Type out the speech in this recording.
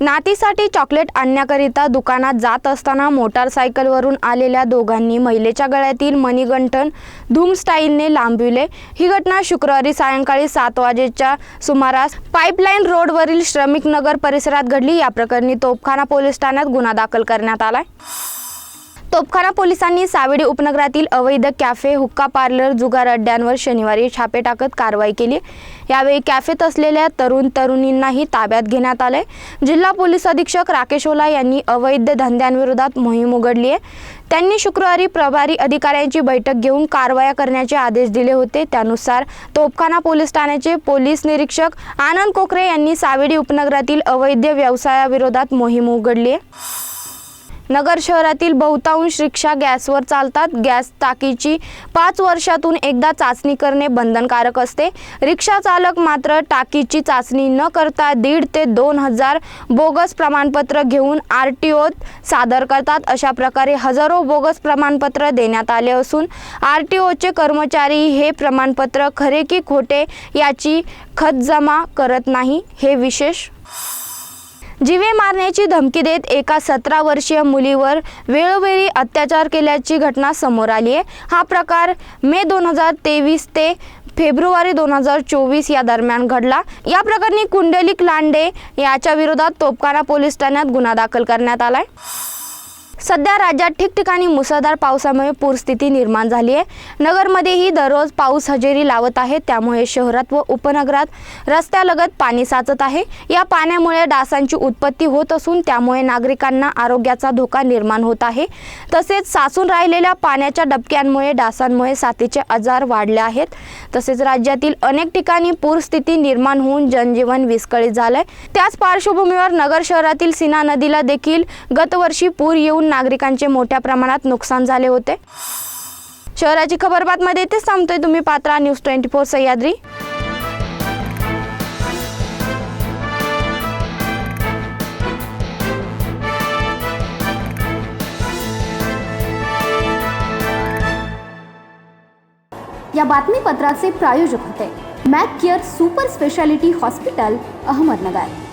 नातीसाठी chocolate आणण्याकरिता दुकानात जात असताना मोटारसायकलवरून आलेल्या दोघांनी महिलेच्या गळ्यातील मणिगंठन धूम स्टाईलने लांबविले. ही घटना शुक्रवारी सायंकाळी सात वाजेच्या सुमारास पाईपलाईन रोडवरील श्रमिक नगर परिसरात घडली. या प्रकरणी तोपखाना पोलीस ठाण्यात गुन्हा दाखल करण्यात आलाय. तोपखाना पोलिसांनी सावेडी उपनगरातील अवैध कॅफे हुक्का पार्लर जुगार अड्ड्यांवर शनिवारी छापे टाकत कारवाई केली. यावेळी कॅफेत असलेल्या तरुण तरुणींनाही ताब्यात घेण्यात आले जिल्हा पोलीस अधीक्षक राकेश ओला यांनी अवैध धंद्यांविरोधात मोहीम उघडली आहे. त्यांनी शुक्रवारी प्रभारी अधिकाऱ्यांची बैठक घेऊन कारवाया करण्याचे आदेश दिले होते. त्यानुसार तोपखाना पोलीस ठाण्याचे पोलीस निरीक्षक आनंद कोकरे यांनी सावेडी उपनगरातील अवैध व्यवसायाविरोधात मोहीम उघडली आहे. नगर शहरातील बहुतांश रिक्षा गॅसवर चालतात. गॅस टाकीची पाच वर्षातून एकदा चाचणी करणे बंधनकारक असते. रिक्षा चालक मात्र टाकीची चाचणी न करता दीड ते दोन हजार बोगस प्रमाणपत्र घेऊन आर टी ओत सादर करतात. अशा प्रकारे हजारो बोगस प्रमाणपत्र देण्यात आले असून आर टी ओचे कर्मचारी हे प्रमाणपत्र खरे की खोटे याची खत जमा करत नाही हे विशेष जीवे मारण्याची धमकी देत एका सतरा वर्षीय मुलीवर वेळोवेळी अत्याचार केल्याची घटना समोर आली आहे. हा प्रकार मे दोन हजार तेवीस ते फेब्रुवारी दोन हजार चोवीस या दरम्यान घडला. या प्रकरणी कुंडलिक लांडे याच्या विरोधात तोपखाना पोलीस ठाण्यात गुन्हा दाखल करण्यात आलाय. सध्या राज्यात ठिकठिकाणी मुसळधार पावसामुळे पूरस्थिती निर्माण झाली आहे. नगरमध्येही दररोज पाऊस हजेरी लावत आहे. त्यामुळे शहरात व उपनगरात रस्त्यालगत पाणी साचत आहे. या पाण्यामुळे डासांची उत्पत्ती होत असून त्यामुळे नागरिकांना आरोग्याचा धोका निर्माण होत आहे. तसेच साचून राहिलेल्या पाण्याच्या डबक्यांमुळे डासांमुळे साथीचे आजार वाढले आहेत. तसेच राज्यातील अनेक ठिकाणी पूरस्थिती निर्माण होऊन जनजीवन विस्कळीत झालंय. त्याच पार्श्वभूमीवर नगर शहरातील सीना नदीला देखील गतवर्षी पूर येऊन नागरिकांचे मोठ्या प्रमाणात नुकसान झाले होते. शहराची खबर बातमध्ये इथेच थांबतोय तुम्ही पात्रा न्यूज ट्वेंटी फोर सह्याद्री. या बातमीपत्राचे प्रायोजक होते. Mac care super speciality hospital Ahmednagar.